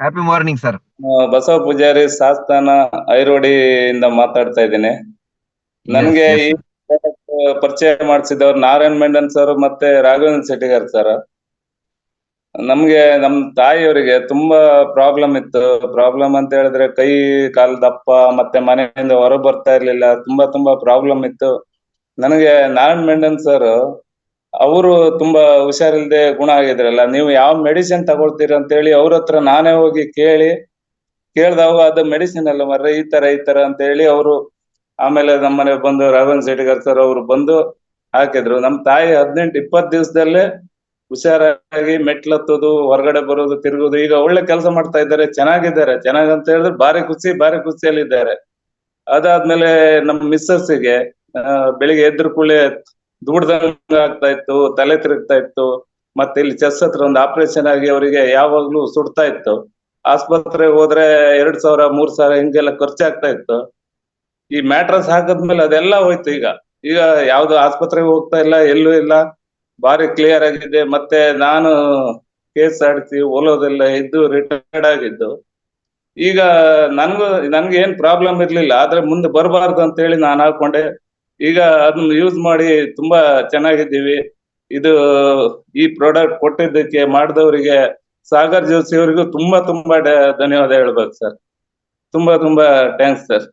Happy morning sir Basava Poojari Saastana ಇಂದ ಮಾತಾಡ್ತಾ ಇದ್ದೀನಿ. ನನ್ಗೆ ಈ ಪರಿಚಯ ಮಾಡಿಸಿದವ್ರು ನಾರಾಯಣ್ ಮೆಂಡನ್ ಸರ್ ಮತ್ತೆ ರಾಘವೇಂದ್ರ ಶೆಟ್ಟಿಗಾರ್ ಸರ್. ನಮ್ಗೆ ನಮ್ ತಾಯಿಯವರಿಗೆ ತುಂಬಾ ಪ್ರಾಬ್ಲಮ್ ಇತ್ತು. ಪ್ರಾಬ್ಲಮ್ ಅಂತ ಹೇಳಿದ್ರೆ ಕೈ ಕಾಲು ದಪ್ಪ ಮತ್ತೆ ಮನೆಯಿಂದ ಹೊರ ಬರ್ತಾ ಇರ್ಲಿಲ್ಲ. ತುಂಬಾ ತುಂಬಾ ಪ್ರಾಬ್ಲಮ್ ಇತ್ತು. ನನಗೆ ನಾರಾಯಣ್ ಮೆಂಡನ್ ಸರ್ ಅವರು ತುಂಬಾ ಹುಷಾರಿಲ್ದೆ ಗುಣ ಆಗಿದ್ರಲ್ಲ, ನೀವು ಯಾವ ಮೆಡಿಸಿನ್ ತಗೊಳ್ತೀರಿ ಅಂತ ಹೇಳಿ ಅವ್ರ ಹತ್ರ ನಾನೇ ಹೋಗಿ ಕೇಳಿ ಕೇಳ್ದಾಗ ಅದು ಮೆಡಿಸಿನ್ ಅಲ್ಲ ಮರ್ರೆ, ಈ ತರ ಈ ತರ ಅಂತ ಹೇಳಿ ಅವರು ಆಮೇಲೆ ನಮ್ಮನೆ ಬಂದು ರಾಘವನ್ ಶೆಟ್ಟಿಗರ್ ಸರ್ ಅವರು ಬಂದು ಹಾಕಿದ್ರು. ನಮ್ ತಾಯಿ ಹದಿನೆಂಟು, ಇಪ್ಪತ್ತು ದಿವಸದಲ್ಲೇ ಹುಷಾರಾಗಿ ಮೆಟ್ಲತ್ತೋದು, ಹೊರಗಡೆ ಬರೋದು, ತಿರುಗೋದು, ಈಗ ಒಳ್ಳೆ ಕೆಲಸ ಮಾಡ್ತಾ ಇದ್ದಾರೆ, ಚೆನ್ನಾಗಿದ್ದಾರೆ. ಚೆನ್ನಾಗ್ ಅಂತ ಹೇಳಿದ್ರೆ ಬಾರಿ ಖುಷಿ ಬಾರಿ ಖುಷಿಯಲ್ಲಿದ್ದಾರೆ. ಅದಾದ್ಮೇಲೆ ನಮ್ ಮಿಸ್ಸಸ್ಸಿಗೆ ಬೆಳಿಗ್ಗೆ ಎದ್ರ ಕೂಡಲೇ ದೂಡ್ದಂಗ ಆಗ್ತಾ ಇತ್ತು, ತಲೆ ತಿರುಗ್ತಾ ಇತ್ತು, ಮತ್ತೆ ಇಲ್ಲಿ ಚೆಸ್ ಹತ್ರ ಒಂದು ಆಪರೇಷನ್ ಆಗಿ ಅವರಿಗೆ ಯಾವಾಗ್ಲೂ ಸುಡ್ತಾ ಇತ್ತು. ಆಸ್ಪತ್ರೆಗೆ ಹೋದ್ರೆ ಎರಡ್ ಸಾವಿರ, ಮೂರ್ ಸಾವಿರ ಹಿಂಗೆಲ್ಲ ಖರ್ಚಾಗ್ತಾ ಇತ್ತು. ಈ ಮ್ಯಾಟ್ರಸ್ ಹಾಕದ್ಮೇಲೆ ಅದೆಲ್ಲ ಹೋಯ್ತು ಈಗ. ಈಗ ಯಾವ್ದು ಆಸ್ಪತ್ರೆಗೆ ಹೋಗ್ತಾ ಇಲ್ಲ, ಎಲ್ಲೂ ಇಲ್ಲ. ಬಾರಿ ಕ್ಲಿಯರ್ ಆಗಿದೆ. ಮತ್ತೆ ನಾನು ಕೇಸ್ ಆಡಿಸಿ ಓಲೋದೆಲ್ಲ ಇದ್ದು ರಿಟೈರ್ಡ್ ಆಗಿದ್ದು. ಈಗ ನನ್ಗೂ ನನ್ಗೆ ಏನ್ ಪ್ರಾಬ್ಲಮ್ ಇರ್ಲಿಲ್ಲ. ಆದ್ರೆ ಮುಂದೆ ಬರಬಾರ್ದು ಅಂತ ಹೇಳಿ ನಾನು ಹಾಕೊಂಡೆ. ಈಗ ಅದನ್ನ ಯೂಸ್ ಮಾಡಿ ತುಂಬಾ ಚೆನ್ನಾಗಿದ್ದೀವಿ. ಇದು ಈ ಪ್ರಾಡಕ್ಟ್ ಕೊಟ್ಟಿದ್ದಕ್ಕೆ ಮಾಡಿದವರಿಗೆ ಸಾಗರ್ ಜೋಶಿ ಅವರಿಗೂ ತುಂಬಾ ತುಂಬಾ ಧನ್ಯವಾದ ಹೇಳ್ಬೇಕು ಸರ್ ತುಂಬಾ ತುಂಬಾ ಥ್ಯಾಂಕ್ಸ್ ಸರ್